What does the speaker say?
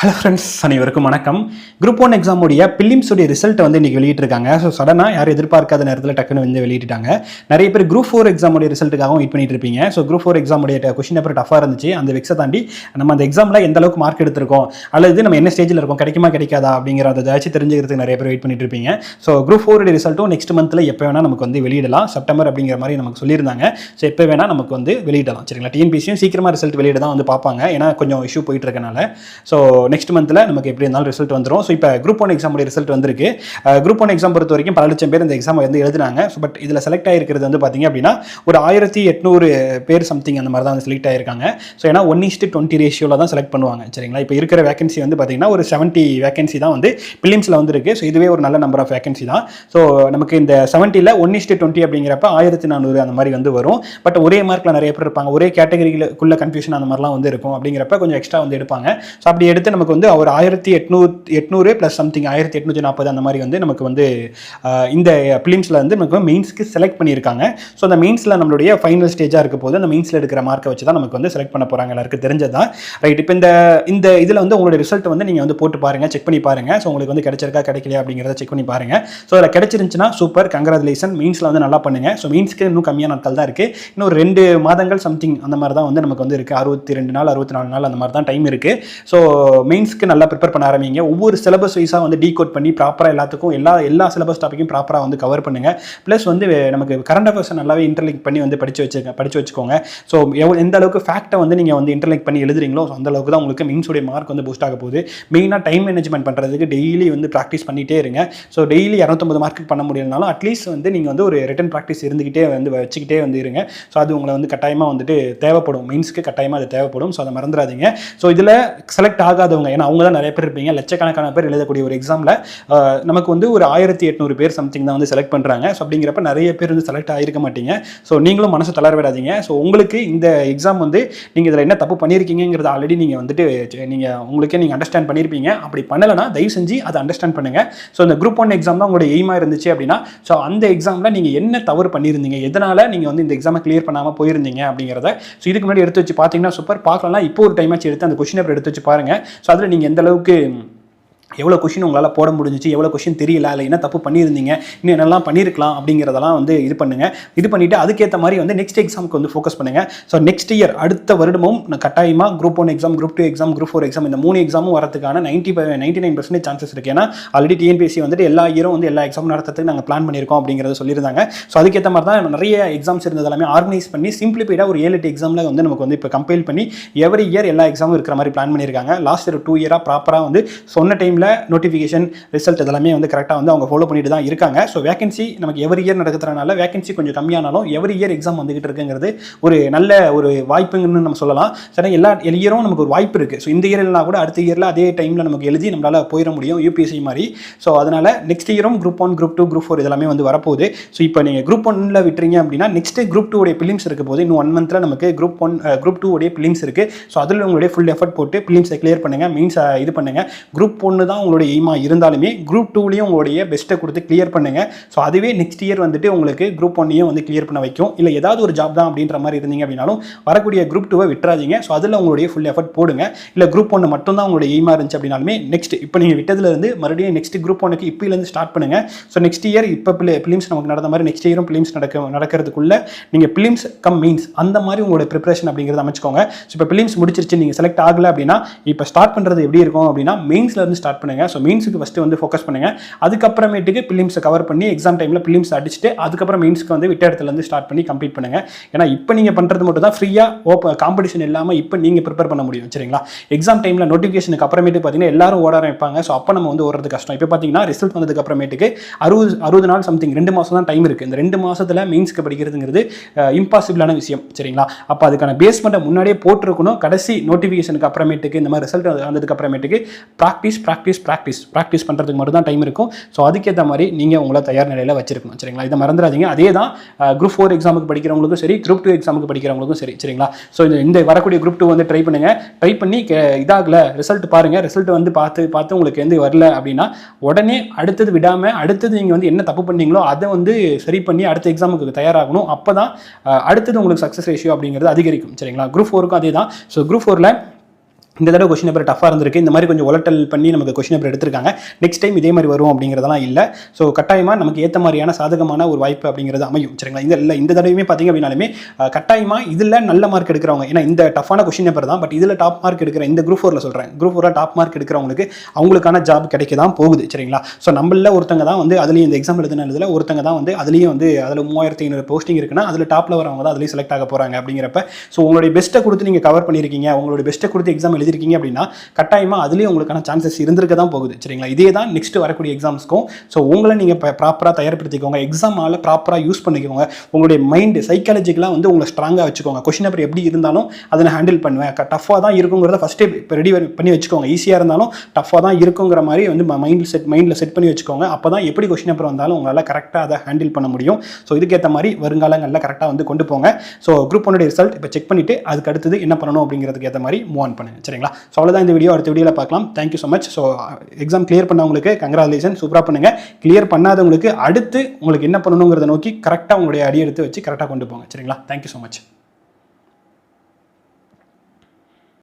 Hello friends அனைவருக்கும் வணக்கம். Group one எக்ஸாமுடைய பிலிம்ஸுடைய ரிசல்ட் வந்து இன்றைக்கி வெளியிட்டிருக்காங்க. ஸோ சடனாக யாரும் எதிர்பார்க்காத நேரத்தில் டக்குன்னு வந்து வெளியிட்டாங்க நிறைய பேர் குரூப் ஃபோர் எக்ஸாமுடைய ரிசல்ட்டுக்காகவும் வெயிட் பண்ணிட்டு இருப்பீங்க. ஸோ குரூப் ஃபோர் எக்ஸாமுடைய கொஷின் பேப்பர் டஃபாக இருந்துச்சு. அந்த வெக்ஸை தாண்டி நம்ம அந்த எக்ஸாமில் எந்த அளவுக்கு மார்க் எடுத்திருக்கோம்? அல்லது நம்ம என்ன ஸ்டேஜில் இருக்கோம்? கிடைக்குமா கிடைக்காதா? அப்படிங்கிற அதை ஏதாச்சும் தெரிஞ்சுக்கிறதுக்கு நிறைய பேர் வெயிட் பண்ணிட்டு இருப்பீங்க. ஸோ குரூப் ஃபோருடைய ரிசல்ட்டும் நெக்ஸ்ட் மந்தில் எப்போ வேணால் நமக்கு வந்து வெளியிடலாம். செப்டம்பர் அப்படிங்கிற மாதிரி நமக்கு சொல்லியிருந்தாங்க. ஸோ எப்போ வேணால் நமக்கு வந்து வெளியிடலாம். சரிங்களா? டிஎன்பிசியும் சீக்கிரமாக ரிசல்ட் வெளியிட தான் வந்து பார்ப்பாங்க. ஏன்னா கொஞ்சம் இஷ்யூ போயிட்டு இருக்கனால. ஸோ நெக்ஸ்ட் மந்தில் நமக்கு எப்படி இருந்தாலும் ரிசல்ட் வந்துடும் ஸோ இப்போ குரூப் ஒன் எக்ஸாமுடைய ரிசல்ட் வந்திருக்கு. குரூப் ஒன் எக்ஸாம் பொறுத்த வரைக்கும் பல லட்சம் பேர் இந்த எக்ஸாம் வந்து எழுதினாங்க. ஸோ பட் இதில் செலக்ட் ஆகிருக்கிறது வந்து பார்த்தீங்க அப்படின்னா ஒரு ஆயிரத்தி எட்நூறு பேர் சம்திங் அந்த மாதிரி தான் வந்து செலக்ட் ஆகிருக்காங்க ஸோ ஏன்னா ஒன் இஸ்ட்டு டுவெண்ட்டி ரேஷியோவில் தான் செலக்ட் பண்ணுவாங்க. சரிங்களா? இப்போ இருக்கிற வேகன்சி வந்து பார்த்திங்கன்னா ஒரு செவன்ட்டி வேகன்சி தான் வந்து பிலிம்ஸில் வந்துருக்கு. ஸோ இதுவே ஒரு நல்ல நம்பர் ஆஃப் வேகன்சி தான். ஸோ நமக்கு இந்த செவன்ட்டியில் ஒன் இஸ்ட்டு டுவெண்ட்டி அப்படிங்கிறப்ப ஆயிரத்தி நானூறு அந்த மாதிரி வந்து வரும். பட் ஒரே மார்க்கில் நிறைய பேர் இருப்பாங்க. ஒரே கேட்டகரிக்குள்ள கன்ஃபியூஷன் அந்த மாதிரிலாம் வந்து இருக்கும். அப்படிங்கிறப்ப கொஞ்சம் எக்ஸ்ட்ரா வந்து எடுப்பாங்க. ஸோ அப்படி எடுத்து நமக்கு வந்து ஒரு ஆயிரத்தி எட்நூறு எட்நூறு ப்ளஸ் சம்திங் ஆயிரத்தி எட்நூற்றி நாற்பது அந்த மாதிரி வந்து நமக்கு வந்து இந்த பிலிம்ஸில் வந்து நமக்கு மெயின்ஸ்க்கு செலக்ட் பண்ணியிருக்காங்க. ஸோ அந்த மெயின்ஸில் நம்மளுடைய ஃபைனல் ஸ்டேஜாக இருக்க போது அந்த மெயின்ஸில் எடுக்கிற மார்க்கை வச்சு தான் நமக்கு வந்து செலக்ட் பண்ண போகிறாங்க எல்லாருக்கும் தெரிஞ்சதான் ரைட் இப்போ இந்த இந்த இதில் வந்து உங்களுடைய ரிசல்ட் வந்து நீங்கள் வந்து போட்டு பாருங்கள் செக் பண்ணி பாருங்கள் ஸோ உங்களுக்கு வந்து கிடைச்சிருக்கா கிடைக்கலையா அப்படிங்கிறத செக் பண்ணி பாருங்கள் ஸோ அதில் கிடைச்சிருந்துச்சுன்னா சூப்பர் கங்க்ராச்சுலேஷன் மெயின்ஸில் வந்து நல்லா பண்ணுங்கள் ஸோ மெயின்ஸ்க்கு இன்னும் கம்மியான நாட்கள் தான் இருக்குது இன்னும் ஒரு ரெண்டு மாதங்கள் சம்திங் அந்த மாதிரி தான் வந்து நமக்கு வந்து இருக்குது அறுபத்தி ரெண்டு நாள் அறுபத்தி நாலு நாள் அந்த மாதிரி தான் டைம் இருக்குது ஸோ மெயின்ஸ்க்கு நல்லா ப்ரிப்பேர் பண்ண ஆரம்பிங்க. ஒவ்வொரு சிலபஸ் வைஸாக வந்து டீகோட் பண்ணி ப்ராப்பராக எல்லாத்துக்கும் எல்லா எல்லா சிலபஸ் டாப்பிக்கும் ப்ராப்பராக வந்து கவர் பண்ணுங்கள் ப்ளஸ் வந்து நமக்கு கரண்ட் அஃபேர்ஸ் நல்லாவே இன்டர்லிங்க் பண்ணி வந்து படிச்சு வச்சுக்க படிச்சு வச்சுக்கோங்க. ஸோ எவ்வளோ எந்த அளவுக்கு ஃபேக்ட்டை வந்து நீங்கள் வந்து இன்டர்லிங்க் பண்ணி எழுதுறீங்களோ அந்த அளவுக்கு தான் உங்களுக்கு மெயின்ஸுடைய மார்க் வந்து பூஸ்ட் ஆக போகுது. மெயினாக டைம் மேனேஜ்மெண்ட் பண்ணுறதுக்கு டெய்லி வந்து ப்ராக்டிஸ் பண்ணிகிட்டே இருங்க. ஸோ டெய்லி இரநூத்தொம்பது மார்க்கு பண்ண முடியலனாலும் அட்லீஸ்ட் வந்து நீங்கள் வந்து ஒரு ரிட்டன் ப்ராக்டிஸ் இருந்துக்கிட்டே வந்து வச்சுக்கிட்டே வந்து இருங்க. ஸோ அது உங்களை வந்து கட்டாயமாக வந்துட்டு தேவைப்படும். மெயின்ஸ்க்கு கட்டாயமாக அது தேவைப்படும். ஸோ அதை மறந்துடாதீங்க. ஸோ இதில் செலக்ட் ஆகாதவங்க ஏன்னா அவங்க தான் நிறைய பேர் இருப்பீங்க. லட்சக்கணக்கான பேர் எழுதக்கூடிய ஒரு எக்ஸாமில் நமக்கு வந்து ஒரு ஆயிரத்தி எட்நூறு பேர் சம்திங் தான் வந்து செலக்ட் பண்ணுறாங்க ஸோ அப்படிங்கிறப்ப நிறைய பேர் வந்து செலக்ட் ஆகிருக்க மாட்டீங்க. ஸோ நீங்களும் மனசு தளர விடாதீங்க. ஸோ உங்களுக்கு இந்த எக்ஸாம் வந்து நீங்கள் இதில் என்ன தப்பு பண்ணியிருக்கீங்கிறத ஆல்ரெடி நீங்கள் வந்துட்டு நீங்கள் உங்களுக்கே நீங்கள் அண்டர்ஸ்டாண்ட் பண்ணியிருப்பீங்க. அப்படி பண்ணலைன்னா தயவு செஞ்சு அதை அண்டர்ஸ்டாண்ட் பண்ணுங்கள் ஸோ இந்த குரூப் ஒன் எக்ஸாம் தான் உங்களோட எய்மாக இருந்துச்சு அப்படின்னா ஸோ அந்த எக்ஸாமில் நீங்கள் என்ன தவறு பண்ணியிருந்தீங்க? எதனால் நீங்கள் வந்து இந்த எக்ஸாமை கிளியர் பண்ணாமல் போயிருந்தீங்க அப்படிங்கிறத ஸோ இதுக்கு முன்னாடி எடுத்து வச்சு பார்த்தீங்கன்னா சூப்பர் பார்க்கலாம் இப்போ ஒரு டைம் ஆச்சு எடுத்து அந்த கொஷின் பேப்பர் எடுத்து வச்சு பாருங்கள் ஸோ அதில் நீங்கள் எந்த அளவுக்கு எவ்வளோ கொஷின் உங்களால் போட முடிஞ்சிச்சு எவ்வளோ கொஷின் தெரியல இல்லை என்ன தப்பு பண்ணியிருந்தீங்க இன்னும் என்னெல்லாம் பண்ணியிருக்கலாம் அப்படிங்கிறதெல்லாம் வந்து இது பண்ணுங்கள் இது பண்ணிவிட்டு அதுக்கேற்ற மாதிரி வந்து நெக்ஸ்ட் எக்ஸாமுக்கு வந்து ஃபோக்கஸ் பண்ணுங்கள் ஸோ நெக்ஸ்ட் இயர் அடுத்த வருடமும் நான் கட்டாயமாக group one exam group two exam group four exam இந்த மூணு எக்ஸாமும் வரதுக்கான ninety ninety nine percentage chances இருக்குது ஏன்னா ஆல்ரெடி டிஎன்பிஎஸ்சி வந்துட்டு எல்லா இயரும் வந்து எல்லா எக்ஸாம் நடத்துறதுக்கு நாங்கள் பிளான் பண்ணியிருக்கோம் அப்படிங்கிறத சொல்லியிருந்தாங்க. ஸோ அதுக்கேற்ற மாதிரி தான் நிறைய எக்ஸாம்ஸ் இருந்தது எல்லாமே ஆர்கனைஸ் பண்ணி சிம்பிளிஃபைடாக ஒரு ஏழு எட்டு எக்ஸாமில் வந்து நமக்கு வந்து இப்போ கம்பைல் பண்ணி எவ்ரி இயர் எல்லா எக்ஸாமும் இருக்கிற மாதிரி பிளான் பண்ணியிருக்காங்க. லாஸ்ட் ஒரு டூ இயராக ப்ராப்பராக வந்து சொன்ன டைம் டைமில் நோட்டிஃபிகேஷன் ரிசல்ட் இதெல்லாமே வந்து கரெக்டாக வந்து அவங்க ஃபாலோ பண்ணிட்டு தான் இருக்காங்க. ஸோ வேகன்சி நமக்கு எவ்ரி இயர் நடக்கிறதுனால வேகன்சி கொஞ்சம் கம்மியானாலும் எவ்ரி இயர் எக்ஸாம் வந்துகிட்டு இருக்குங்கிறது ஒரு நல்ல ஒரு வாய்ப்புங்கன்னு நம்ம சொல்லலாம். சரி எல்லா இயரும் நமக்கு ஒரு வாய்ப்பு இருக்குது ஸோ இந்த இயர் இல்லைனா கூட அடுத்த இயரில் அதே டைமில் நமக்கு எழுதி நம்மளால் போயிட முடியும் யூபிஎஸ்சி மாதிரி. ஸோ அதனால் next இயரும் group one group two group four இதெல்லாமே வந்து வரப்போகுது. ஸோ இப்போ நீங்கள் குரூப் ஒன்னில் விட்டுறீங்க அப்படின்னா நெக்ஸ்ட் குரூப் டூ உடைய பிலிம்ஸ் இருக்க போது இன்னும் ஒன் மந்த்தில் நமக்கு குரூப் ஒன் குரூப் டூ உடைய பிலிம்ஸ் இருக்குது ஸோ அதில் உங்களுடைய ஃபுல் எஃபர்ட் போட்டு பிலிம்ஸை கிளியர் பண்ணுங்கள் மீன்ஸ் இது பண்ணுங்கள் குரூப் ஒன்று தான் உங்களுடைய எய்மாக இருந்தாலுமே குரூப் டூலையும் உங்களுடைய பெஸ்ட்டை கொடுத்து கிளியர் பண்ணுங்கள் ஸோ அதுவே நெக்ஸ்ட் இயர் வந்துட்டு உங்களுக்கு குரூப் ஒன்னையும் வந்து கிளியர் பண்ண வைக்கும். இல்லை ஏதாவது ஒரு ஜாப் தான் அப்படின்ற மாதிரி இருந்தீங்க அப்படின்னாலும் வரக்கூடிய குரூப் டூவை விட்டுறாதீங்க. ஸோ அதில் உங்களுடைய ஃபுல் எஃபர்ட் போடுங்க. இல்லை குரூப் ஒன்று மட்டும் தான் உங்களுடைய எய்மாக இருந்துச்சு அப்படின்னாலுமே நெக்ஸ்ட் இப்போ நீங்கள் விட்டதுலேருந்து மறுபடியும் நெக்ஸ்ட் குரூப் ஒன்றுக்கு இப்போலேருந்து ஸ்டார்ட் பண்ணுங்கள் ஸோ நெக்ஸ்ட் இயர் இப்போ பிலிம்ஸ் நமக்கு நடந்த மாதிரி நெக்ஸ்ட் இயரும் பிலிம்ஸ் நடக்க நடக்கிறதுக்குள்ள நீங்கள் பிலிம்ஸ் கம் மீன்ஸ் அந்த மாதிரி உங்களோட ப்ரிப்பரேஷன் அப்படிங்கிறத அமைச்சுக்கோங்க. ஸோ இப்போ பிலிம்ஸ் முடிச்சிருச்சு நீங்கள் செலக்ட் ஆகலை அப்படின்னா இப்போ ஸ்டார்ட் பண்ணுறது எப்படி இருக்கும் அப்படின்னா மெயின்ஸ்லேருந்து இருந்து ஸ்டார்ட் பண்ணுங்கள் ஸோ மெயின்ஸுக்கு ஃபஸ்ட்டு வந்து ஃபோக்கஸ் பண்ணுங்கள் அதுக்கப்புறமேட்டுக்கு பிலிம்ஸை கவர் பண்ணி எக்ஸாம் டைமில் பிலிம்ஸ் அடிச்சுட்டு அதுக்கப்புறம் மெயின்ஸ்க்கு வந்து விட்ட இடத்துலேருந்து ஸ்டார்ட் பண்ணி கம்ப்ளீட் பண்ணுங்கள் ஏன்னா இப்போ நீங்கள் பண்ணுறது மட்டும் தான் ஃப்ரீயாக ஓப்பன் காம்படிஷன் இல்லாமல் இப்போ நீங்கள் ப்ரிப்பேர் பண்ண முடியும். சரிங்களா? எக்ஸாம் டைமில் நோட்டிஃபிகேஷனுக்கு அப்புறமேட்டு பார்த்தீங்கன்னா எல்லாரும் ஓட ஆரம்பிப்பாங்க. ஸோ அப்போ நம்ம வந்து ஓடுறது கஷ்டம். இப்போ பார்த்தீங்கன்னா ரிசல்ட் வந்ததுக்கு அப்புறமேட்டுக்கு அறுபது அறுபது நாள் சம்திங் ரெண்டு மாதம் தான் டைம் இருக்குது இந்த ரெண்டு மாதத்தில் மெயின்ஸ்க்கு படிக்கிறதுங்கிறது இம்பாசிபிளான விஷயம். சரிங்களா? அப்போ அதுக்கான பேஸ்மெண்ட்டை முன்னாடியே போட்டிருக்கணும். கடைசி நோட்டிஃபிகேஷனுக்கு அப்புறமேட்டுக்கு இந்த மாதிரி ரிசல்ட் வந்ததுக்கு அப்புறமேட்டுக்கு ப்ராக்டிஸ் ப்ராக்டிஸ் ப்ராக்டிஸ் ப்ராக்டிஸ் பண்ணுறதுக்கு மட்டும் தான் டைம் இருக்கும். ஸோ அதுக்கேற்ற மாதிரி நீங்கள் உங்களை தயார் நிலையில் வச்சிருக்கணும். சரிங்களா? இதை மறந்துடாதீங்க. அதே தான் குரூப் ஃபோர் எக்ஸாமுக்கு படிக்கிறவங்களுக்கும் சரி குரூப் டூ எக்ஸாமுக்கு படிக்கிறவங்களுக்கும் சரி சரிங்களா? ஸோ இந்த வரக்கூடிய குரூப் டூ வந்து ட்ரை பண்ணுங்க. ட்ரை பண்ணி கே- இதாகல ரிசல்ட் பாருங்கள் ரிசல்ட் வந்து பார்த்து பார்த்து உங்களுக்கு எந்த வரல அப்படின்னா உடனே அடுத்தது விடாமல் அடுத்தது நீங்கள் வந்து என்ன தப்பு பண்ணீங்களோ அதை வந்து சரி பண்ணி அடுத்த எக்ஸாமுக்கு தயாராகணும். அப்போ தான் அடுத்தது உங்களுக்கு சக்ஸஸ் ரேஷியோ அப்படிங்கிறது அதிகரிக்கும். சரிங்களா? குரூப் ஃபோருக்கும் அதே தான் ஸோ குரூப் ஃபோரில் இந்த தடவை கொஷின் பேப்பர் டஃபாக இருந்திருக்கு. இந்த மாதிரி கொஞ்சம் ஒலட்டல் பண்ணி நமக்கு கொஷின் பேப்பர் எடுத்திருக்காங்க. நெக்ஸ்ட் டைம் இதே மாதிரி வரும் அப்படிங்கிறதெல்லாம் இல்லை. ஸோ கட்டாயமாக நமக்கு ஏற்ற மாதிரியான சாதகமான ஒரு வாய்ப்பு அப்படிங்கிறது அமையும். சரிங்களா? இந்த இல்லை இந்த தடவையுமே பார்த்தீங்க அப்படின்னாலுமே கட்டாயமாக இதில் நல்ல மார்க் எடுக்கிறவங்க ஏன்னா இந்த டஃப்பான கொஷின் பேப்பர் தான் பட் இதில் டாப் மார்க் எடுக்கிற இந்த குரூப் ஃபோரில் சொல்கிறேன் குரூப் ஃபோரில் டாப் மார்க் எடுக்கிறவங்களுக்கு அவங்களுக்கான ஜாப் கிடைக்க தான் போகுது. சரிங்களா? ஸோ நம்மள ஒருத்தங்க தான் வந்து அதுலேயும் இந்த எக்ஸாம் எழுதினதுல ஒருத்தங்க தான் வந்து அதுலேயும் வந்து அதில் மூவாயிரத்தி ஐநூறு போஸ்டிங் இருக்குன்னா அதில் டாப்பில் வரவங்க தான் அதுலேயும் செலக்ட் ஆக போகிறாங்க அப்படிங்கிறப்ப ஸோ உங்களுடைய பெஸ்ட்டை கொடுத்து நீங்கள் கவர் பண்ணியிருக்கீங்க உங்களுடைய பெஸ்ட்டை கொடுத்து எக்ஸாம் எழுதியிருக்கீங்க அப்படின்னா கட்டாயமாக அதுலேயும் உங்களுக்கான சான்சஸ் இருந்திருக்க தான் போகுது. சரிங்களா? இதே தான் நெக்ஸ்ட் வரக்கூடிய எக்ஸாம்ஸ்க்கும் ஸோ உங்களை நீங்கள் ப்ராப்பராக தயார்படுத்திக்கோங்க. எக்ஸாம் ஆல ப்ராப்பராக யூஸ் பண்ணிக்கோங்க. உங்களுடைய மைண்டு சைக்காலஜிக்கலாக வந்து உங்களை ஸ்ட்ராங்காக வச்சுக்கோங்க. கொஷின் பேப்பர் எப்படி இருந்தாலும் அதை நான் ஹேண்டில் பண்ணுவேன் டஃப்பாக தான் இருக்குங்கிறத ஃபஸ்ட்டே இப்போ ரெடி பண்ணி வச்சுக்கோங்க. ஈஸியாக இருந்தாலும் டஃப்பாக தான் இருக்குங்கிற மாதிரி வந்து மைண்ட் செட் மைண்டில் செட் பண்ணி வச்சுக்கோங்க. அப்போ தான் எப்படி கொஷின் பேப்பர் வந்தாலும் உங்களால் கரெக்டாக அதை ஹேண்டில் பண்ண முடியும். ஸோ இதுக்கேற்ற மாதிரி வருங்காலங்களில் கரெக்டாக வந்து கொண்டு போங்க. ஸோ குரூப் ஒன்னுடைய ரிசல்ட் இப்போ செக் பண்ணிவிட்டு அதுக்கு அடுத்தது என்ன பண்ணணும் அப்படிங்கிறதுக்கு ஏற்ற மாதிரி மூவ் ஆன் பண்ணுங்க. சரிங்களா? ஸோ அவ்வளோதான் இந்த வீடியோ அடுத்த வீடியோவில் பார்க்கலாம். Thank you so much so exam clear பண்ணவங்களுக்கு கங்க்ராச்சுலேஷன் சூப்பராக பண்ணுங்க. கிளியர் பண்ணாதவங்களுக்கு அடுத்து உங்களுக்கு என்ன பண்ணணுங்கிறத நோக்கி கரெக்டாக உங்களுடைய அடி எடுத்து வச்சு கரெக்டாக கொண்டு போங்க. சரிங்களா? Thank you so much